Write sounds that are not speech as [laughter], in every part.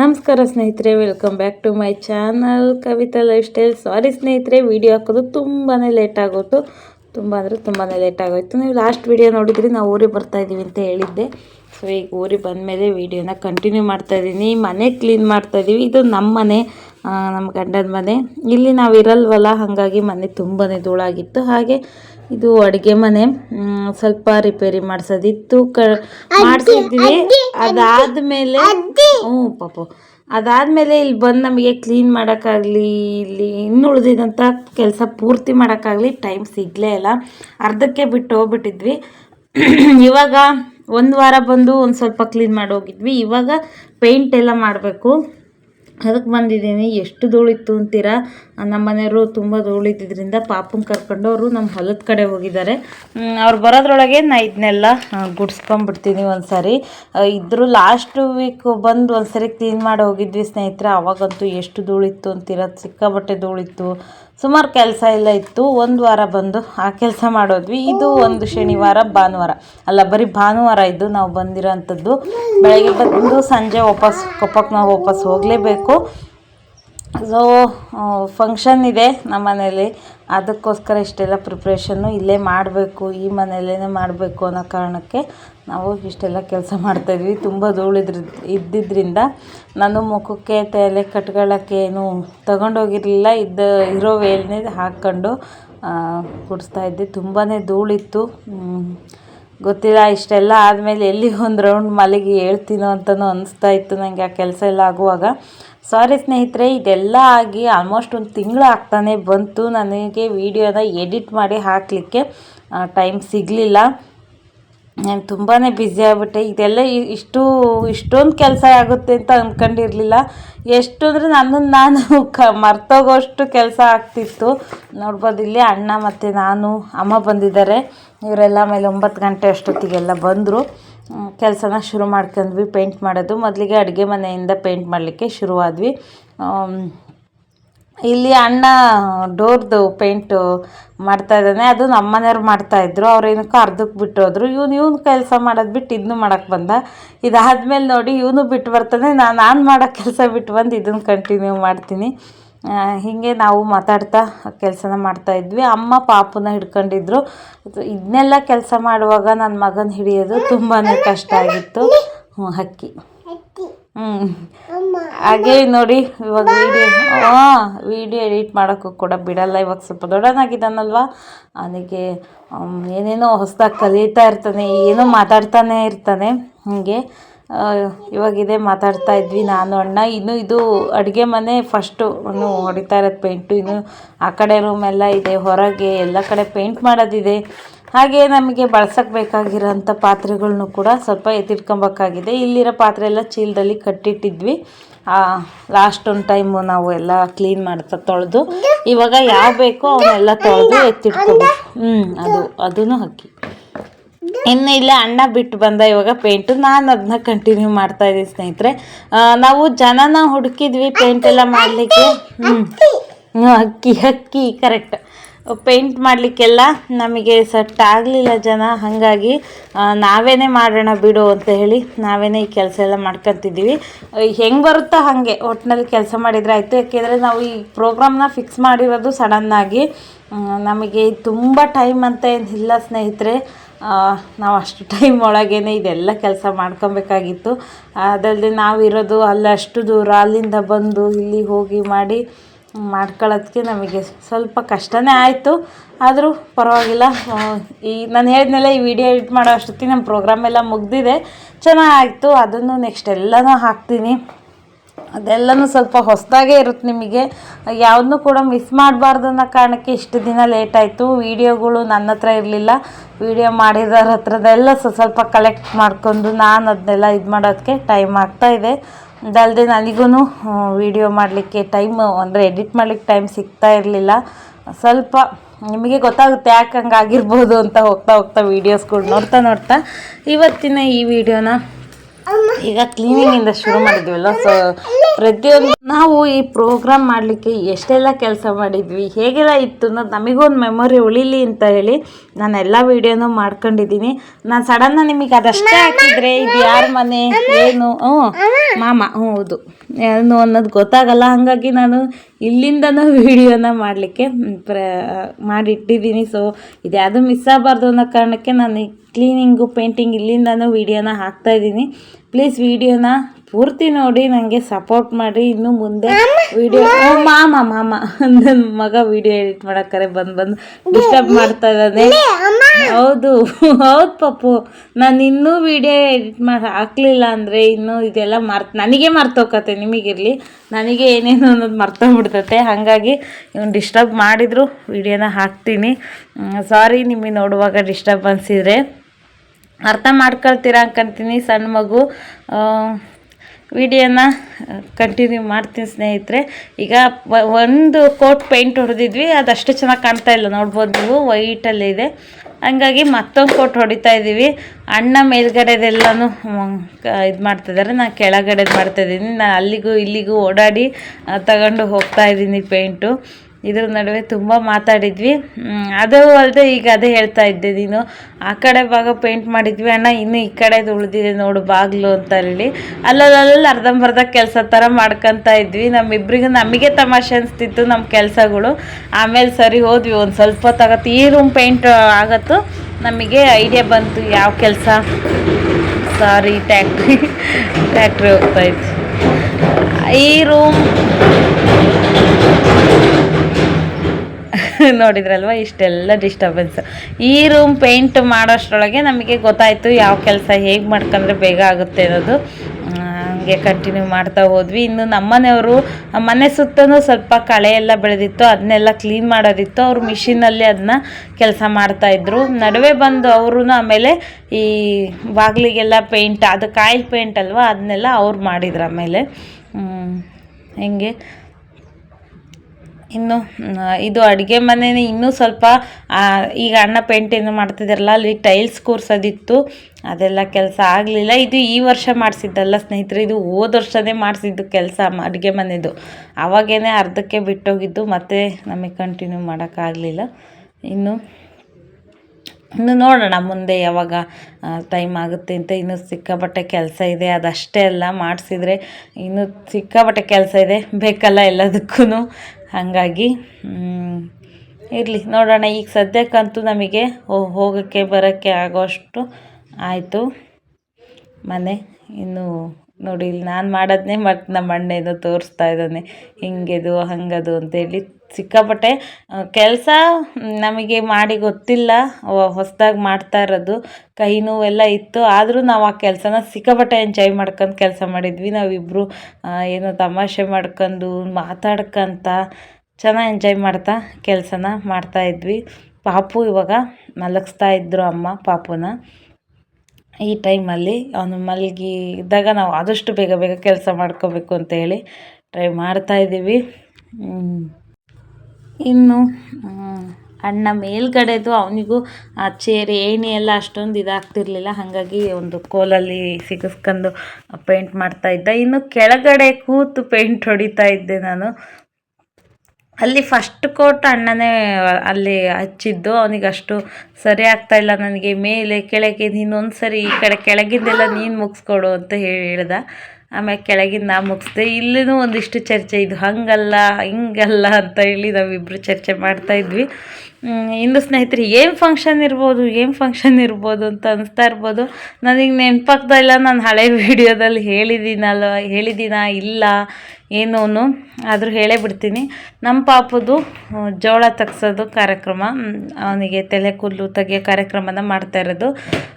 ನಮಸ್ಕಾರ ಸ್ನೇಹಿತರೆ welcome back to my channel Kavitha lifestyle sorry ಸ್ನೇಹಿತರೆ ವಿಡಿಯೋ ಹಾಕೋದು ತುಂಬಾ ಲೇಟ್ ಆಗೋಯ್ತು. ತುಂಬ ಅಂದರೆ ತುಂಬಾ ಲೇಟ್ ಆಗೋಯ್ತು. ನೀವು ಲಾಸ್ಟ್ ವಿಡಿಯೋ ನೋಡಿದ್ರಿ, ನಾವು ಊರಿಗೆ ಬರ್ತಾ ಇದ್ದೀವಿ ಅಂತ ಹೇಳಿದ್ದೆ. ಸೊ ಈಗ ಊರಿಗೆ ಬಂದಮೇಲೆ ವೀಡಿಯೋನ ಕಂಟಿನ್ಯೂ ಮಾಡ್ತಾ ಇದ್ದೀನಿ. ಮನೆ ಕ್ಲೀನ್ ಮಾಡ್ತಾ ಇದ್ದೀವಿ ಇದು ನಮ್ಮ ಮನೆ ನಮ್ಮ ಗಂಡನ ಮನೆ. ಇಲ್ಲಿ ನಾವು ಇರಲ್ವಲ್ಲ ಹಾಗಾಗಿ ಮನೆ ತುಂಬಾ ಧೂಳಾಗಿತ್ತು. ಹಾಗೆ ಇದು ಅಡುಗೆ ಮನೆ. ಸ್ವಲ್ಪ ರಿಪೇರಿ ಮಾಡಿಸೋದಿತ್ತು. ಕ ಮಾಡಿಸಿದ್ವಿ. ಅದಾದಮೇಲೆ ಹ್ಞೂ ಪಾಪು. ಅದಾದಮೇಲೆ ಇಲ್ಲಿ ಬಂದು ನಮಗೆ ಕ್ಲೀನ್ ಮಾಡೋಕ್ಕಾಗಲಿ ಇಲ್ಲಿ ಇನ್ನು ಉಳಿದಿದಂಥ ಕೆಲಸ ಪೂರ್ತಿ ಮಾಡೋಕ್ಕಾಗಲಿ ಟೈಮ್ ಸಿಗಲೇ ಇಲ್ಲ. ಅರ್ಧಕ್ಕೆ ಬಿಟ್ಟು ಹೋಗ್ಬಿಟ್ಟಿದ್ವಿ. [clears throat] ಇವಾಗ ಒಂದು ವಾರ ಬಂದು ಒಂದು ಸ್ವಲ್ಪ ಕ್ಲೀನ್ ಮಾಡಿ ಹೋಗಿದ್ವಿ. ಇವಾಗ ಪೇಂಟ್ ಎಲ್ಲ ಮಾಡಬೇಕು. ಅದಕ್ಕೆ ಬಂದಿದ್ದೀನಿ. ಎಷ್ಟು ಧೂಳಿತ್ತು ಅಂತೀರಾ? ನಮ್ಮ ಮನೆಯವರು ತುಂಬ ಧೂಳಿದ್ದಿದ್ದರಿಂದ ಪಾಪನ ಕರ್ಕೊಂಡು ಅವರು ನಮ್ಮ ಹೊಲದ ಕಡೆ ಹೋಗಿದ್ದಾರೆ. ಅವ್ರು ಬರೋದ್ರೊಳಗೆ ನಾ ಇದನ್ನೆಲ್ಲ ಗುಡ್ಸ್ಕೊಂಡ್ಬಿಡ್ತೀನಿ ಒಂದು ಸಾರಿ ಇದ್ರೂ ಲಾಸ್ಟ್ ವೀಕ್ ಬಂದು ಒಂದು ಸರಿ ಕ್ಲೀನ್ ಮಾಡಿ ಹೋಗಿದ್ವಿ ಸ್ನೇಹಿತರೆ. ಅವಾಗಂತೂ ಎಷ್ಟು ಧೂಳಿತ್ತು ಅಂತೀರಾ? ಸಿಕ್ಕಾಬಟ್ಟೆ ಧೂಳಿತ್ತು. ಸುಮಾರು ಕೆಲಸ ಎಲ್ಲ ಇತ್ತು. ಒಂದು ವಾರ ಬಂದು ಆ ಕೆಲಸ ಮಾಡೋದ್ವಿ. ಇದು ಒಂದು ಶನಿವಾರ, ಭಾನುವಾರ. ಅಲ್ಲ, ಬರೀ ಭಾನುವಾರ ಇದ್ದು ನಾವು ಬಂದಿರೋ ಅಂಥದ್ದು ಬೆಳಗ್ಗೆ ಬಂದು ಸಂಜೆ ವಾಪಸ್ ಕೊಪ್ಪಕ್ಕೆ ನಾವು ವಾಪಸ್ ಹೋಗಲೇಬೇಕು. ಸೊ ಫಂಕ್ಷನ್ ಇದೆ ನಮ್ಮ ಮನೇಲಿ ಅದಕ್ಕೋಸ್ಕರ ಇಷ್ಟೆಲ್ಲ ಪ್ರಿಪ್ರೇಷನ್ನು ಇಲ್ಲೇ ಮಾಡಬೇಕು. ಈ ಮನೆಯಲ್ಲೇ ಮಾಡಬೇಕು ಅನ್ನೋ ಕಾರಣಕ್ಕೆ ನಾವು ಇಷ್ಟೆಲ್ಲ ಕೆಲಸ ಮಾಡ್ತಾಯಿದ್ವಿ ತುಂಬ ಧೂಳಿದ್ರ ಇದ್ದಿದ್ದರಿಂದ ನಾನು ಮುಖಕ್ಕೆ, ತಲೆ ಕಟ್ಕೊಳ್ಳೋಕ್ಕೆ ಏನು ತಗೊಂಡೋಗಿರಲಿಲ್ಲ. ಇದ್ದ, ಇರೋ ವೇಲ್ನೇ ಹಾಕ್ಕೊಂಡು ಇದ್ದೆ. ತುಂಬಾ ಧೂಳಿತ್ತು. ಗೊತ್ತಿಲ್ಲ, ಇಷ್ಟೆಲ್ಲ ಆದಮೇಲೆ ಎಲ್ಲಿ ಒಂದು ರೌಂಡ್ ಮಲಗಿ ಹೇಳ್ತೀನೋ ಅಂತಲೂ ಅನಿಸ್ತಾ ಇತ್ತು ನನಗೆ ಆ ಕೆಲಸ ಎಲ್ಲ ಆಗುವಾಗ. ಸಾರಿ ಸ್ನೇಹಿತರೆ, ಇದೆಲ್ಲ ಆಗಿ ಆಲ್ಮೋಸ್ಟ್ ಒಂದು ತಿಂಗಳು ಆಗ್ತಾನೆ ಬಂತು. ನನಗೆ ವೀಡಿಯೋನ ಎಡಿಟ್ ಮಾಡಿ ಹಾಕಲಿಕ್ಕೆ ಟೈಮ್ ಸಿಗಲಿಲ್ಲ. ನಾನು ತುಂಬಾ ಬ್ಯುಸಿ ಆಗಿಬಿಟ್ಟೆ. ಇದೆಲ್ಲ ಇಷ್ಟು, ಇಷ್ಟೊಂದು ಕೆಲಸ ಆಗುತ್ತೆ ಅಂತ ಅಂದ್ಕೊಂಡಿರಲಿಲ್ಲ ಎಷ್ಟು ಅಂದರೆ ನನ್ನನ್ನು ನಾನು ಕ, ಮರ್ತೋಗೋಷ್ಟು ಕೆಲಸ ಆಗ್ತಿತ್ತು. ನೋಡ್ಬೋದು ಇಲ್ಲಿ ಅಣ್ಣ ಮತ್ತು ನಾನು, ಅಮ್ಮ ಬಂದಿದ್ದಾರೆ. ಇವರೆಲ್ಲ ಆಮೇಲೆ ಒಂಬತ್ತು ಗಂಟೆ ಅಷ್ಟೊತ್ತಿಗೆಲ್ಲ ಬಂದರು. ಕೆಲಸನ ಶುರು ಮಾಡ್ಕೊಂಡ್ವಿ ಪೇಂಟ್ ಮಾಡೋದು. ಮೊದಲಿಗೆ ಅಡುಗೆ ಮನೆಯಿಂದ ಪೇಂಟ್ ಮಾಡಲಿಕ್ಕೆ ಶುರುವಾದ್ವಿ. ಇಲ್ಲಿ ಅಣ್ಣ ಡೋರ್ದು ಪೇಂಟು ಮಾಡ್ತಾ ಇದ್ದಾನೆ. ಅದು ನಮ್ಮ ಮನೆಯವ್ರು ಮಾಡ್ತಾಯಿದ್ರು ಅವ್ರು ಏನಕ್ಕೋ ಅರ್ಧಕ್ಕೆ ಬಿಟ್ಟು ಇವನು ಇವನು ಕೆಲಸ ಮಾಡೋದು ಬಿಟ್ಟು ಇದನ್ನು ಮಾಡೋಕ್ಕೆ ಬಂದ. ಇದಾದ್ಮೇಲೆ ನೋಡಿ ಇವನು ಬಿಟ್ಟು ಬರ್ತಾನೆ. ನಾನು ನಾನು ಮಾಡೋ ಕೆಲಸ ಬಿಟ್ಟು ಬಂದು ಇದನ್ನು ಕಂಟಿನ್ಯೂ ಮಾಡ್ತೀನಿ. ಹೀಗೆ ನಾವು ಮಾತಾಡ್ತಾ ಕೆಲಸನ ಮಾಡ್ತಾಯಿದ್ವಿ ಅಮ್ಮ ಪಾಪನ ಹಿಡ್ಕೊಂಡಿದ್ರು. ಇದನ್ನೆಲ್ಲ ಕೆಲಸ ಮಾಡುವಾಗ ನನ್ನ ಮಗನ ಹಿಡಿಯೋದು ತುಂಬಾ ಕಷ್ಟ ಆಗಿತ್ತು. ಹಕ್ಕಿ. ಹ್ಞೂ ಹಾಗೆ ನೋಡಿ ಇವಾಗ ವಿಡಿಯೋ ಹಾಂ ವಿಡಿಯೋ ಎಡಿಟ್ ಮಾಡೋಕ್ಕೂ ಕೂಡ ಬಿಡಲ್ಲ ಇವಾಗ ಸ್ವಲ್ಪ ದೊಡ್ಡನಾಗಿದ್ದಾನಲ್ವ? ಅವನಿಗೆ ಏನೇನೋ ಹೊಸದಾಗಿ ಕಲಿತಾ ಇರ್ತಾನೆ ಏನೋ ಮಾತಾಡ್ತಾನೆ ಇರ್ತಾನೆ. ಹಿಂಗೆ ಇವಾಗ ಇದೇ ಮಾತಾಡ್ತಾ ಇದ್ವಿ ನಾನು ಅಣ್ಣ. ಇನ್ನು ಇದು ಅಡುಗೆ ಮನೆ ಫಸ್ಟು ಇನ್ನು ಹೊಡಿತಾ ಇರೋದು ಪೇಂಟು ಇನ್ನು ಆ ಕಡೆ ರೂಮೆಲ್ಲ ಇದೆ ಹೊರಗೆ ಎಲ್ಲ ಕಡೆ ಪೇಂಟ್ ಮಾಡೋದಿದೆ. ಹಾಗೆ ನಮಗೆ ಬಳಸಕ್ಕೆ ಬೇಕಾಗಿರೋಂಥ ಪಾತ್ರೆಗಳನ್ನೂ ಕೂಡ ಸ್ವಲ್ಪ ಎತ್ತಿಟ್ಕೊಬೇಕಾಗಿದೆ. ಇಲ್ಲಿರೋ ಪಾತ್ರೆ ಎಲ್ಲ ಚೀಲದಲ್ಲಿ ಕಟ್ಟಿಟ್ಟಿದ್ವಿ. ಲಾಸ್ಟ್ ಒಂದು ಟೈಮು ನಾವು ಎಲ್ಲ ಕ್ಲೀನ್ ಮಾಡ್ತಾ ತೊಳೆದು, ಇವಾಗ ಯಾವ ಬೇಕೋ ಅವನ್ನೆಲ್ಲ ತೊಳೆದು ಎತ್ತಿಟ್ಕೋಬೇಕು. ಹ್ಞೂ ಅದು ಅದೂ ಹಕ್ಕಿ ಇನ್ನು ಇಲ್ಲ ಅಣ್ಣ ಬಿಟ್ಟು ಬಂದ ಇವಾಗ ಪೇಂಟು ನಾನು ಅದನ್ನ ಕಂಟಿನ್ಯೂ ಮಾಡ್ತಾ ಇದ್ದೀನಿ ಸ್ನೇಹಿತರೆ. ನಾವು ಜನನ ಹುಡುಕಿದ್ವಿ ಪೇಂಟ್ ಎಲ್ಲ ಮಾಡಲಿಕ್ಕೆ. ಹ್ಞೂ ಅಕ್ಕಿ ಅಕ್ಕಿ ಕರೆಕ್ಟ್ ಪೇಂಟ್ ಮಾಡಲಿಕ್ಕೆಲ್ಲ ನಮಗೆ ಸೆಟ್ ಆಗಲಿಲ್ಲ ಜನ, ಹಾಗಾಗಿ ನಾವೇ ನಾವೇನೇ ಮಾಡೋಣ ಬಿಡು ಅಂತ ಹೇಳಿ ನಾವೇನೇ ಈ ಕೆಲಸ ಎಲ್ಲ ಮಾಡ್ಕೊತಿದ್ದೀವಿ. ಹೆಂಗೆ ಬರುತ್ತೋ ಹಾಗೆ ಒಟ್ಟಿನಲ್ಲಿ ಕೆಲಸ ಮಾಡಿದರೆ ಆಯಿತು. ಯಾಕೆಂದರೆ ನಾವು ಈ ಪ್ರೋಗ್ರಾಮ್ನ ಫಿಕ್ಸ್ ಮಾಡಿರೋದು ಸಡನ್ನಾಗಿ ನಮಗೆ ತುಂಬ ಟೈಮ್ ಅಂತ ಏನಿಲ್ಲ ಸ್ನೇಹಿತರೆ. ನಾವು ಅಷ್ಟು ಟೈಮ್ ಒಳಗೇ ಇದೆಲ್ಲ ಕೆಲಸ ಮಾಡ್ಕೊಬೇಕಾಗಿತ್ತು. ಅದಲ್ಲದೆ ನಾವಿರೋದು ಇರೋದು ಅಲ್ಲಷ್ಟು ದೂರ, ಅಲ್ಲಿಂದ ಬಂದು ಇಲ್ಲಿ ಹೋಗಿ ಮಾಡಿ ಮಾಡ್ಕೊಳ್ಳೋದಕ್ಕೆ ನಮಗೆ ಸ್ವಲ್ಪ ಕಷ್ಟವೇ ಆಯಿತು. ಆದರೂ ಪರವಾಗಿಲ್ಲ. ಈ ನಾನು ಹೇಳಿದ್ನೆಲ್ಲ, ಈ ವಿಡಿಯೋ ಎಡಿಟ್ ಮಾಡೋ ಅಷ್ಟೊತ್ತಿಗೆ ನಮ್ಮ ಪ್ರೋಗ್ರಾಮ್ ಎಲ್ಲ ಮುಗ್ದಿದೆ. ಚೆನ್ನಾಗಾಯಿತು. ಅದನ್ನು ನೆಕ್ಸ್ಟ್ ಎಲ್ಲನೂ ಹಾಕ್ತೀನಿ. ಅದೆಲ್ಲನೂ ಸ್ವಲ್ಪ ಹೊಸದಾಗೇ ಇರುತ್ತೆ ನಿಮಗೆ. ಯಾವುದನ್ನೂ ಕೂಡ ಮಿಸ್ ಮಾಡಬಾರ್ದು ಅನ್ನೋ ಕಾರಣಕ್ಕೆ ಇಷ್ಟು ದಿನ ಲೇಟ್ ಆಯಿತು. ವೀಡಿಯೋಗಳು ನನ್ನ ಹತ್ರ ಇರಲಿಲ್ಲ. ವೀಡಿಯೋ ಮಾಡಿದವ್ರ ಹತ್ರದೆಲ್ಲ ಸ್ವಲ್ಪ ಸ್ವಲ್ಪ ಕಲೆಕ್ಟ್ ಮಾಡ್ಕೊಂಡು ನಾನು ಅದನ್ನೆಲ್ಲ ಇದು ಮಾಡೋದಕ್ಕೆ ಟೈಮ್ ಆಗ್ತಾಯಿದೆ ಅದಲ್ಲದೆ ನನಗೂ ವೀಡಿಯೋ ಮಾಡಲಿಕ್ಕೆ ಟೈಮ್ ಅಂದರೆ ಎಡಿಟ್ ಮಾಡಲಿಕ್ಕೆ ಟೈಮ್ ಸಿಗ್ತಾ ಇರಲಿಲ್ಲ. ಸ್ವಲ್ಪ ನಿಮಗೆ ಗೊತ್ತಾಗುತ್ತೆ ಯಾಕೆ ಹಂಗೆ ಆಗಿರ್ಬೋದು ಅಂತ ಹೋಗ್ತಾ ಹೋಗ್ತಾ ವೀಡಿಯೋಸ್ಗಳು ನೋಡ್ತಾ ನೋಡ್ತಾ ಇವತ್ತಿನ ಈ ವಿಡಿಯೋನ ಈಗ ಕ್ಲೀನಿಂಗಿಂದ ಶುರು ಮಾಡಿದ್ವಲ್ಲ ಸೊ ಪ್ರತಿಯೊಂದು ನಾವು ಈ ಪ್ರೋಗ್ರಾಮ್ ಮಾಡಲಿಕ್ಕೆ ಎಷ್ಟೆಲ್ಲ ಕೆಲಸ ಮಾಡಿದ್ವಿ, ಹೇಗೆಲ್ಲ ಇತ್ತು ಅನ್ನೋದು ನಮಗೊಂದು ಮೆಮೊರಿ ಉಳಿಲಿ ಅಂತ ಹೇಳಿ ನಾನು ಎಲ್ಲ ವಿಡಿಯೋನು ಮಾಡ್ಕೊಂಡಿದ್ದೀನಿ. ನಾನು ಸಡನ್ನಾಗಿ ನಿಮಗೆ ಅದಷ್ಟೇ ಹಾಕಿದ್ರೆ ಇದು ಯಾರ ಮನೆ, ಏನು? ಹ್ಞೂ ಮಾಮ ಹ್ಞೂ ಹೌದು. ಏನು ಅನ್ನೋದು ಗೊತ್ತಾಗಲ್ಲ. ಹಾಗಾಗಿ ನಾನು ಇಲ್ಲಿಂದನೂ ವಿಡಿಯೋನ ಮಾಡಲಿಕ್ಕೆ ಪ್ರ, ಮಾಡಿಟ್ಟಿದ್ದೀನಿ. ಸೊ ಇದ್ಯಾವುದು ಮಿಸ್ ಆಗಬಾರ್ದು ಅನ್ನೋ ಕಾರಣಕ್ಕೆ ನಾನು ಕ್ಲೀನಿಂಗು ಪೇಂಟಿಂಗ್ ಇಲ್ಲಿಂದನೂ ವಿಡಿಯೋನ ಹಾಕ್ತಾಯಿದ್ದೀನಿ ಪ್ಲೀಸ್ ವಿಡಿಯೋನ ಪೂರ್ತಿ ನೋಡಿ ನನಗೆ ಸಪೋರ್ಟ್ ಮಾಡಿ ಇನ್ನು ಮುಂದೆ ವಿಡಿಯೋ ಮಾಮ. ಮಾಮ [laughs] ನನ್ನ ಮಗ ವಿಡಿಯೋ ಎಡಿಟ್ ಮಾಡಕ್ಕಾರೆ ಬಂದು ಬಂದು ಡಿಸ್ಟರ್ಬ್ ಮಾಡ್ತಾ ಇದ್ದಾನೆ. ಹೌದು. [laughs] ಹೌದು ಪಪ್ಪು. ನಾನು ಇನ್ನೂ ವಿಡಿಯೋ ಎಡಿಟ್ ಮಾಡಿ ಹಾಕ್ಲಿಲ್ಲ ಅಂದರೆ ಇನ್ನೂ ಇದೆಲ್ಲ ಮರ್ತ್ ನನಗೆ ಮರ್ತೋಕತ್ತೆ ನಿಮಗಿರಲಿ. ನನಗೆ ಏನೇನು ಅನ್ನೋದು ಮರ್ತೋಗ್ಬಿಡ್ತತೆ. ಹಾಗಾಗಿ ಇವ್ನು ಡಿಸ್ಟರ್ಬ್ ಮಾಡಿದ್ರು ವಿಡಿಯೋನ ಹಾಕ್ತೀನಿ. ಸಾರಿ ನಿಮಗೆ ನೋಡುವಾಗ ಡಿಸ್ಟರ್ಬ್ ಅನಿಸಿದರೆ. ಅರ್ಥ ಮಾಡ್ಕೊಳ್ತೀರಾ ಅನ್ಕೊಂತೀನಿ ಸಣ್ಣ ಮಗು. ವಿಡಿಯೋನ ಕಂಟಿನ್ಯೂ ಮಾಡ್ತೀನಿ ಸ್ನೇಹಿತರೆ. ಈಗ ಒಂದು ಕೋಟ್ ಪೇಂಟ್ ಹೊಡೆದಿದ್ವಿ, ಅದು ಅಷ್ಟು ಚೆನ್ನಾಗಿ ಕಾಣ್ತಾ ಇಲ್ಲ. ನೋಡ್ಬೋದು ನೀವು ವೈಟಲ್ಲಿ ಇದೆ. ಹಂಗಾಗಿ ಮತ್ತೊಂದು ಕೋಟ್ ಹೊಡಿತಾ ಇದ್ದೀವಿ ಅಣ್ಣ ಮೇಲ್ಗಡೆದೆಲ್ಲನೂ ಇದು ಮಾಡ್ತಿದ್ದಾರೆ ನಾನು ಕೆಳಗಡೆದು ಮಾಡ್ತಾಯಿದ್ದೀನಿ ನಾನು ಅಲ್ಲಿಗೂ ಇಲ್ಲಿಗೂ ಓಡಾಡಿ ತಗೊಂಡು ಹೋಗ್ತಾ ಇದ್ದೀನಿ ಪೇಂಟು ಇದ್ರ ನಡುವೆ ತುಂಬ ಮಾತಾಡಿದ್ವಿ. ಅದು ಅಲ್ಲದೆ ಈಗ ಅದೇ ಹೇಳ್ತಾ ಇದ್ದೆ ನೀನು. ಆ ಕಡೆ ಭಾಗ ಪೇಂಟ್ ಮಾಡಿದ್ವಿ ಅಣ್ಣ, ಇನ್ನು ಈ ಕಡೆದು ಉಳಿದಿದೆ ನೋಡು ಬಾಗ್ಲು ಅಂತ ಹೇಳಿ. ಅಲ್ಲಲ್ಲಿ ಅರ್ಧಂಬರ್ಧ ಕೆಲಸ ಥರ ಮಾಡ್ಕೊತಾ ಇದ್ವಿ. ನಮ್ಮಿಬ್ರಿಗೂ ನಮಗೆ ತಮಾಷೆ ಅನಿಸ್ತಿತ್ತು ನಮ್ಮ ಕೆಲಸಗಳು. ಆಮೇಲೆ ಸರಿ ಹೋದ್ವಿ. ಒಂದು ಸ್ವಲ್ಪ ಹೊತ್ತಾಗತ್ತೆ ಈ ರೂಮ್ ಪೇಂಟ್ ಆಗತ್ತು, ನಮಗೆ ಐಡಿಯಾ ಬಂತು ಯಾವ ಕೆಲಸ. ಸಾರಿ ಟ್ಯಾಕ್ಟ್ರಿ ಟ್ಯಾಕ್ಟ್ರಿ ಹೋಗ್ತಾಯಿತ್ತು ಈ ರೂಮ್ [laughs] ನೋಡಿದ್ರಲ್ವ? ಇಷ್ಟೆಲ್ಲ ಡಿಸ್ಟರ್ಬೆನ್ಸ್ ಈ ರೂಮ್ ಪೇಂಟ್ ಮಾಡೋಷ್ಟರೊಳಗೆ ನಮಗೆ ಗೊತ್ತಾಯಿತು ಯಾವ ಕೆಲಸ ಹೇಗೆ ಮಾಡ್ಕೊಂಡ್ರೆ ಬೇಗ ಆಗುತ್ತೆ ಅನ್ನೋದು. ಹಂಗೆ ಕಂಟಿನ್ಯೂ ಮಾಡ್ತಾ ಹೋದ್ವಿ. ಇನ್ನು ನಮ್ಮನೆಯವರು ಮನೆ ಸುತ್ತಲೂ ಸ್ವಲ್ಪ ಕಳೆ ಎಲ್ಲ ಬೆಳೆದಿತ್ತು. ಅದನ್ನೆಲ್ಲ ಕ್ಲೀನ್ ಮಾಡೋದಿತ್ತು. ಅವರು ಮಿಷಿನಲ್ಲಿ ಅದನ್ನ ಕೆಲಸ ಮಾಡ್ತಾಯಿದ್ರು ನಡುವೆ ಬಂದು ಅವರು ಆಮೇಲೆ ಈ ಬಾಗಿಲಿಗೆಲ್ಲ ಪೇಂಟ್ ಅದು ಕಾಯಿಲ್ ಪೇಂಟ್ ಅಲ್ವಾ? ಅದನ್ನೆಲ್ಲ ಅವ್ರು ಮಾಡಿದ್ರು ಆಮೇಲೆ. ಹೆಂಗೆ? ಇನ್ನು ಇದು ಅಡುಗೆ ಮನೆನೇ ಇನ್ನೂ ಸ್ವಲ್ಪ ಈಗ ಅಣ್ಣ ಪೇಂಟ್ ಏನು ಮಾಡ್ತಿದ್ದಾರಲ್ಲ ಅಲ್ಲಿ ಟೈಲ್ಸ್ ಕೂರ್ಸೋದಿತ್ತು, ಅದೆಲ್ಲ ಕೆಲಸ ಆಗಲಿಲ್ಲ. ಇದು ಈ ವರ್ಷ ಮಾಡಿಸಿದ್ದಲ್ಲ ಸ್ನೇಹಿತರೆ, ಇದು ಹೋದ ವರ್ಷನೇ ಮಾಡಿಸಿದ್ದು ಕೆಲಸ ಅಡುಗೆ ಮನೆದು. ಆವಾಗೇನೆ ಅರ್ಧಕ್ಕೆ ಬಿಟ್ಟೋಗಿದ್ದು, ಮತ್ತೆ ನಮಗೆ ಕಂಟಿನ್ಯೂ ಮಾಡೋಕ್ಕಾಗಲಿಲ್ಲ ಇನ್ನು ಇನ್ನು ನೋಡೋಣ ಮುಂದೆ ಯಾವಾಗ ಟೈಮ್ ಆಗುತ್ತೆ ಅಂತ. ಇನ್ನು ಸಿಕ್ಕಾಪಟ್ಟೆ ಕೆಲಸ ಇದೆ, ಅದಷ್ಟೇ ಅಲ್ಲ, ಮಾಡಿಸಿದರೆ ಇನ್ನು ಸಿಕ್ಕಾಪಟ್ಟೆ ಕೆಲಸ ಇದೆ, ಬೇಕಲ್ಲ ಎಲ್ಲದಕ್ಕೂ ಹಾಗಾಗಿ ಇರಲಿ. ನೋಡೋಣ ಈಗ ಸದ್ಯಕ್ಕಂತೂ ನಮಗೆ ಹೋಗೋಕ್ಕೆ ಬರೋಕ್ಕೆ ಆಗೋಷ್ಟು ಆಯಿತು. ಮನೆ ಇನ್ನು ನೋಡಿ, ಇಲ್ಲಿ ನಾನು ಮಾಡೋದನ್ನೇ ಮತ್ತು ನಮ್ಮ ಅಣ್ಣ ಏನೋ ತೋರಿಸ್ತಾ ಇದ್ದಾನೆ. ಹಿಂಗೆದು, ಹಂಗದು ಅಂತೇಳಿ ಸಿಕ್ಕಾಪಟ್ಟೆ ಕೆಲಸ ನಮಗೆ ಮಾಡಿ ಗೊತ್ತಿಲ್ಲ. ಹೊಸದಾಗಿ ಮಾಡ್ತಾ ಇರೋದು. ಕೈ ನೋವೆಲ್ಲ ಇತ್ತು. ಆದರೂ ನಾವು ಆ ಕೆಲಸನ ಸಿಕ್ಕಾಪಟ್ಟೆ ಎಂಜಾಯ್ ಮಾಡ್ಕೊಂಡು ಕೆಲಸ ಮಾಡಿದ್ವಿ. ನಾವಿಬ್ಬರು ಏನೋ ತಮಾಷೆ ಮಾಡ್ಕೊಂಡು ಮಾತಾಡ್ಕೊಂತ ಚೆನ್ನಾಗಿ ಎಂಜಾಯ್ ಮಾಡ್ತಾ ಕೆಲಸನ ಮಾಡ್ತಾಯಿದ್ವಿ ಪಾಪು ಇವಾಗ ಮಲಗಿಸ್ತಾ ಇದ್ರು ಅಮ್ಮ, ಪಾಪುನ. ಈ ಟೈಮಲ್ಲಿ ಅವನು ಮಲಗಿ ಇದ್ದಾಗ ನಾವು ಆದಷ್ಟು ಬೇಗ ಬೇಗ ಕೆಲಸ ಮಾಡ್ಕೋಬೇಕು ಅಂತೇಳಿ ಟ್ರೈ ಮಾಡ್ತಾ ಇದ್ದೀವಿ. ಇನ್ನು ಅಣ್ಣ ಮೇಲ್ಗಡೆದು ಅವನಿಗೂ ಆ ಚೇರಿ, ಏಣಿ ಎಲ್ಲ ಅಷ್ಟೊಂದು ಇದಾಗ್ತಿರ್ಲಿಲ್ಲ. ಹಾಗಾಗಿ ಒಂದು ಕೋಲಲ್ಲಿ ಸಿಗಿಸ್ಕೊಂಡು ಪೇಂಟ್ ಮಾಡ್ತಾ ಇದ್ದ. ಇನ್ನು ಕೆಳಗಡೆ ಕೂತು ಪೇಂಟ್ ಹೊಡಿತಾ ಇದ್ದೆ ನಾನು. ಅಲ್ಲಿ ಫಸ್ಟ್ ಕೋಟ್ ಅಣ್ಣನೇ ಅಲ್ಲಿ ಹಚ್ಚಿದ್ದು. ಅವನಿಗೆ ಅಷ್ಟು ಸರಿ ಆಗ್ತಾ ಇಲ್ಲ ನನಗೆ. ಮೇಲೆ ಕೆಳಗೆ ನೀನೊಂದು ಸರಿ ಈ ಕಡೆ ಕೆಳಗಿಂದೆಲ್ಲ ನೀನು ಮುಗಿಸ್ಕೊಡು ಅಂತ ಹೇಳಿ ಹೇಳ್ದ. ಆಮೇಲೆ ಕೆಳಗಿಂದ ನಾ ಮುಗಿಸ್ದೆ. ಇಲ್ಲೂ ಒಂದಿಷ್ಟು ಚರ್ಚೆ ಇದು ಹಂಗಲ್ಲ, ಹಿಂಗಲ್ಲ ಅಂತ ಹೇಳಿ ನಾವಿಬ್ಬರು ಚರ್ಚೆ ಮಾಡ್ತಾ ಇದ್ವಿ. ಇಂದು ಸ್ನೇಹಿತರೆ, ಏನು ಫಂಕ್ಷನ್ ಇರ್ಬೋದು? ಏನು ಫಂಕ್ಷನ್ ಇರ್ಬೋದು ಅಂತ ಅನಿಸ್ತಾ ಇರ್ಬೋದು. ನನಗೆ ನೆನಪಾಗ್ತಾ ಇಲ್ಲ. ನಾನು ಹಳೆ ವಿಡಿಯೋದಲ್ಲಿ ಹೇಳಿದ್ದೀನಲ್ವ ಹೇಳಿದ್ದೀನಾ ಇಲ್ಲ. ಏನೂ ಆದರೂ ಹೇಳೇ ಬಿಡ್ತೀನಿ. ನಮ್ಮ ಪಾಪದು ಜೋಳ ತಗ್ಸೋದು ಕಾರ್ಯಕ್ರಮ. ಅವನಿಗೆ ತಲೆ ಕೂದಲು ತೆಗಿಯೋ ಕಾರ್ಯಕ್ರಮನ ಮಾಡ್ತಾ ಇರೋದು.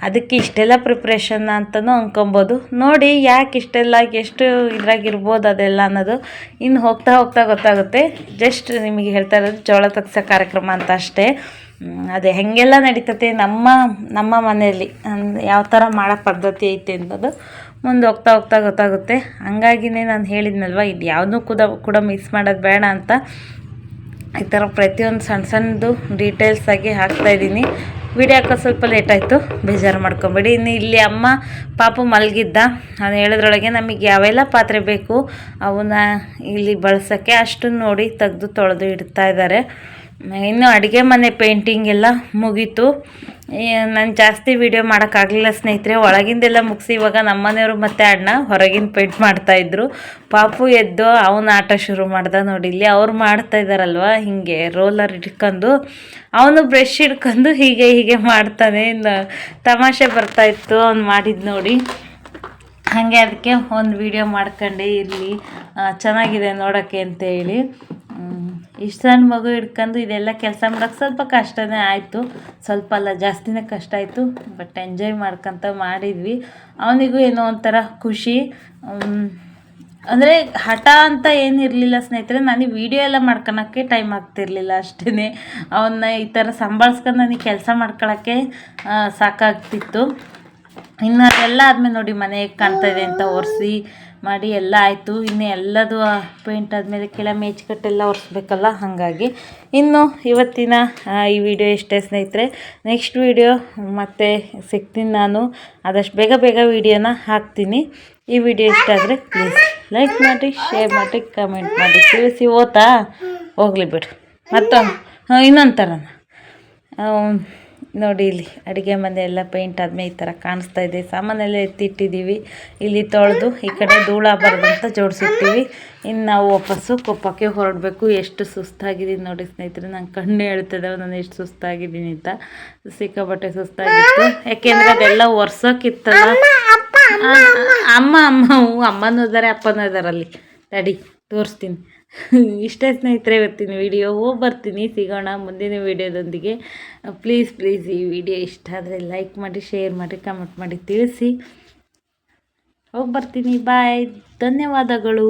ಅದಕ್ಕೆ ಇಷ್ಟೆಲ್ಲ ಪ್ರಿಪ್ರೇಷನ್ ಅಂತಲೂ ಅಂದ್ಕೊಬೋದು ನೋಡಿ ಯಾಕೆ ಇಷ್ಟೆಲ್ಲ, ಎಷ್ಟು ಇದ್ರಾಗಿರ್ಬೋದು ಅದೆಲ್ಲ ಅನ್ನೋದು. ಇನ್ನು ಹೋಗ್ತಾ ಹೋಗ್ತಾ ಗೊತ್ತಾಗುತ್ತೆ. ಜಸ್ಟ್ ನಿಮಗೆ ಹೇಳ್ತಾ ಇರೋದು ಜೋಳ ತಗ್ಸೋ ಕಾರ್ಯಕ್ರಮ ಅಂತ ಅಷ್ಟೇ. ಅದೇ ಹೆಂಗೆಲ್ಲ ನಡೀತತೆ ನಮ್ಮ ನಮ್ಮ ಮನೆಯಲ್ಲಿ. ಯಾವ ಥರ ಮಾಡೋ ಪದ್ಧತಿ ಐತೆ ಅನ್ನೋದು. ಮುಂದೆ ಹೋಗ್ತಾ ಹೋಗ್ತಾ ಗೊತ್ತಾಗುತ್ತೆ. ಹಂಗಾಗಿನೇ ನಾನು ಹೇಳಿದ್ನಲ್ವ, ಇದು ಯಾವುದೂ ಕೂಡ ಕೂಡ ಮಿಸ್ ಮಾಡೋದು ಬೇಡ ಅಂತ. ಈ ಥರ ಪ್ರತಿಯೊಂದು ಸಣ್ಣ ಸಣ್ಣದು ಡೀಟೇಲ್ಸಾಗಿ ಹಾಕ್ತಾಯಿದ್ದೀನಿ ವಿಡಿಯೋ ಹಾಕೋ ಸ್ವಲ್ಪ ಲೇಟಾಯಿತು ಬೇಜಾರು ಮಾಡ್ಕೊಬೇಡಿ. ಇನ್ನು ಇಲ್ಲಿ ಅಮ್ಮ, ಪಾಪು ಮಲಗಿದ್ದ. ನಾನು ಹೇಳೋದ್ರೊಳಗೆ ನಮಗೆ ಯಾವೆಲ್ಲ ಪಾತ್ರೆ ಬೇಕು, ಅವನ್ನ ಇಲ್ಲಿ ಬಳಸೋಕ್ಕೆ ಅಷ್ಟನ್ನು ನೋಡಿ ತೆಗೆದು ತೊಳೆದು ಇಡ್ತಾ ಇದ್ದಾರೆ. ಇನ್ನು ಅಡುಗೆ ಮನೆ ಪೇಂಟಿಂಗ್ ಎಲ್ಲ ಮುಗೀತು. ನಾನು ಜಾಸ್ತಿ ವೀಡಿಯೋ ಮಾಡೋಕ್ಕಾಗಲಿಲ್ಲ ಸ್ನೇಹಿತರೆ. ಒಳಗಿಂದೆಲ್ಲ ಮುಗಿಸಿ ಇವಾಗ ನಮ್ಮನೆಯವರು ಮತ್ತು ಅಣ್ಣ ಹೊರಗಿನ ಪೇಂಟ್ ಮಾಡ್ತಾಯಿದ್ರು ಪಾಪು ಎದ್ದು ಅವನ ಆಟ ಶುರು ಮಾಡ್ದ ನೋಡಿ. ಇಲ್ಲಿ ಅವ್ರು ಮಾಡ್ತಾ ಇದ್ದಾರಲ್ವ ಹೀಗೆ ರೋಲರ್ ಇಟ್ಕೊಂಡು ಅವನು ಬ್ರಷ್ ಹಿಡ್ಕೊಂಡು ಹೀಗೆ ಹೀಗೆ ಮಾಡ್ತಾನೆ. ತಮಾಷೆ ಬರ್ತಾಯಿತ್ತು ಅವ್ನು ಮಾಡಿದ್ದು ನೋಡಿ. ಹಾಗೆ ಅದಕ್ಕೆ ಒಂದು ವಿಡಿಯೋ ಮಾಡ್ಕೊಂಡೆ ಇರಲಿ. ಚೆನ್ನಾಗಿದೆ ನೋಡೋಕ್ಕೆ ಅಂತ ಹೇಳಿ ಇಷ್ಟು ಸಣ್ಣ ಮಗು ಹಿಡ್ಕೊಂಡು ಇದೆಲ್ಲ ಕೆಲಸ ಮಾಡೋಕ್ಕೆ ಸ್ವಲ್ಪ ಕಷ್ಟನೇ ಆಯಿತು. ಸ್ವಲ್ಪ ಅಲ್ಲ, ಜಾಸ್ತಿನೇ ಕಷ್ಟ ಆಯಿತು. ಬಟ್ ಎಂಜಾಯ್ ಮಾಡ್ಕೊಂತ ಮಾಡಿದ್ವಿ. ಅವನಿಗೂ ಏನೋ ಒಂಥರ ಖುಷಿ. ಅಂದರೆ ಹಠ ಅಂತ ಏನಿರಲಿಲ್ಲ ಸ್ನೇಹಿತರೆ, ನನಗೆ ವೀಡಿಯೋ ಎಲ್ಲ ಮಾಡ್ಕೊಳಕ್ಕೆ ಟೈಮ್ ಆಗ್ತಿರ್ಲಿಲ್ಲ ಅಷ್ಟೇ ಅವನ್ನ ಈ ಥರ ಸಂಭಾಳಿಸ್ಕೊಂಡು ನನಗೆ ಕೆಲಸ ಮಾಡ್ಕೊಳಕ್ಕೆ ಸಾಕಾಗ್ತಿತ್ತು. ಇನ್ನು ಅದೆಲ್ಲ ಆದಮೇಲೆ ನೋಡಿ ಮನೆ ಕಾಣ್ತಾ ಇದೆ ಅಂತ ಒರೆಸಿ ಮಾಡಿ ಎಲ್ಲ ಆಯಿತು. ಇನ್ನು ಎಲ್ಲದು ಪೇಂಟ್ ಆದಮೇಲೆ ಕೆಳ ಮೇಚ್ಕಟ್ಟೆಲ್ಲ ಒರೆಸ್ಬೇಕಲ್ಲ, ಹಾಗಾಗಿ. ಇನ್ನು ಇವತ್ತಿನ ಈ ವಿಡಿಯೋ ಇಷ್ಟೇ ಸ್ನೇಹಿತರೆ. ನೆಕ್ಸ್ಟ್ ವಿಡಿಯೋ ಮತ್ತೆ ಸಿಗ್ತೀನಿ ನಾನು. ಆದಷ್ಟು ಬೇಗ ಬೇಗ ವಿಡಿಯೋನ ಹಾಕ್ತೀನಿ. ಈ ವಿಡಿಯೋ ಇಷ್ಟ ಆದರೆ ಪ್ಲೀಸ್ ಲೈಕ್ ಮಾಡಿ ಶೇರ್ ಮಾಡಿ ಕಮೆಂಟ್ ಮಾಡಿ. ತಿಳಿಸಿ ಓತಾ ಹೋಗ್ಲಿ ಬಿಡು. ಮತ್ತೊಂದು ಇನ್ನೊಂದು ಥರ ನೋಡಿ ಇಲ್ಲಿ ಅಡುಗೆ ಮನೆ ಎಲ್ಲ ಪೇಂಟ್ ಆದಮೇಲೆ ಈ ಥರ ಕಾಣಿಸ್ತಾ ಇದೆ. ಸಾಮಾನೆಲ್ಲ ಎತ್ತಿಟ್ಟಿದ್ದೀವಿ. ಇಲ್ಲಿ ತೊಳೆದು ಈ ಕಡೆ ಧೂಳ ಅಂತ ಜೋಡಿಸಿರ್ತೀವಿ. ಇನ್ನು ನಾವು ವಾಪಸ್ಸು ಕೊಪ್ಪಕ್ಕೆ ಹೊರಡಬೇಕು. ಎಷ್ಟು ಸುಸ್ತಾಗಿದ್ದೀನಿ ನೋಡಿ ಸ್ನೇಹಿತರೆ. ನಂಗೆ ಕಣ್ಣು ಹೇಳ್ತದೆ ನಾನು ಎಷ್ಟು ಸುಸ್ತಾಗಿದ್ದೀನಿ ಅಂತ. ಸಿಕ್ಕಾಪಟ್ಟೆ ಸುಸ್ತಾಗಿತ್ತು. ಯಾಕೆಂದರೆ ಅದೆಲ್ಲ ಒರ್ಸೋಕ್ಕಿತ್ತಲ್ಲ ಅಮ್ಮ ಅಮ್ಮ ಅಮ್ಮ. ಅಮ್ಮನೂ ಇದ್ದಾರೆ ಅಪ್ಪನೂ ಇದ್ದಾರೆ ಅಲ್ಲಿ. ತಡಿ ತೋರಿಸ್ತೀನಿ. ಇಷ್ಟೇ ಸ್ನೇಹಿತರೆ ಬರ್ತೀನಿ ವಿಡಿಯೋ, ಹೋಗಿ ಬರ್ತೀನಿ. ಸಿಗೋಣ ಮುಂದಿನ ವಿಡಿಯೋದೊಂದಿಗೆ. ಪ್ಲೀಸ್ ಪ್ಲೀಸ್ ಈ ವಿಡಿಯೋ ಇಷ್ಟ ಆದರೆ ಲೈಕ್ ಮಾಡಿ ಶೇರ್ ಮಾಡಿ ಕಮೆಂಟ್ ಮಾಡಿ ತಿಳಿಸಿ. ಹೋಗಿ ಬರ್ತೀನಿ. ಬಾಯ್ ಧನ್ಯವಾದಗಳು.